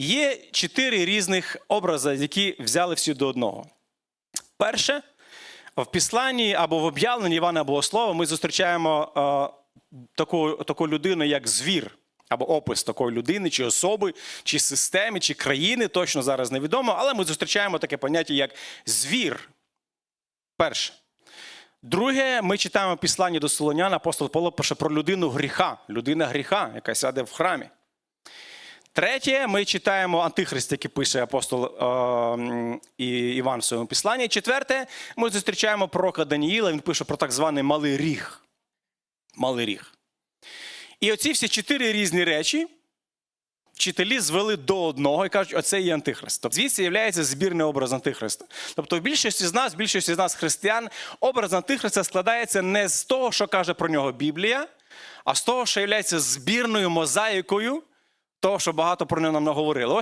Є чотири різних образи, які взяли всі до одного. Перше, в післанні або в об'явленні Івана Богослова ми зустрічаємо е, таку, таку людину, як звір, або опис такої людини, чи особи, чи системи, чи країни, точно зараз невідомо, але ми зустрічаємо таке поняття, як звір. Перше. Друге, ми читаємо в післанні до Солонян, апостол Павло пише про людину гріха, людина гріха, яка сяде в храмі. Третє, ми читаємо Антихрист, який пише апостол е, Іван в своєму післанні. Четверте, ми зустрічаємо пророка Даніїла, він пише про так званий малий ріг. Малий ріг. І оці всі чотири різні речі вчителі звели до одного і кажуть, оце є антихрист. Тобто звідси є збірний образ антихриста. Тобто, в більшості з нас, в більшості з нас, християн, образ антихриста складається не з того, що каже про нього Біблія, а з того, що є збірною мозаїкою того, що багато про нього нам наговорили.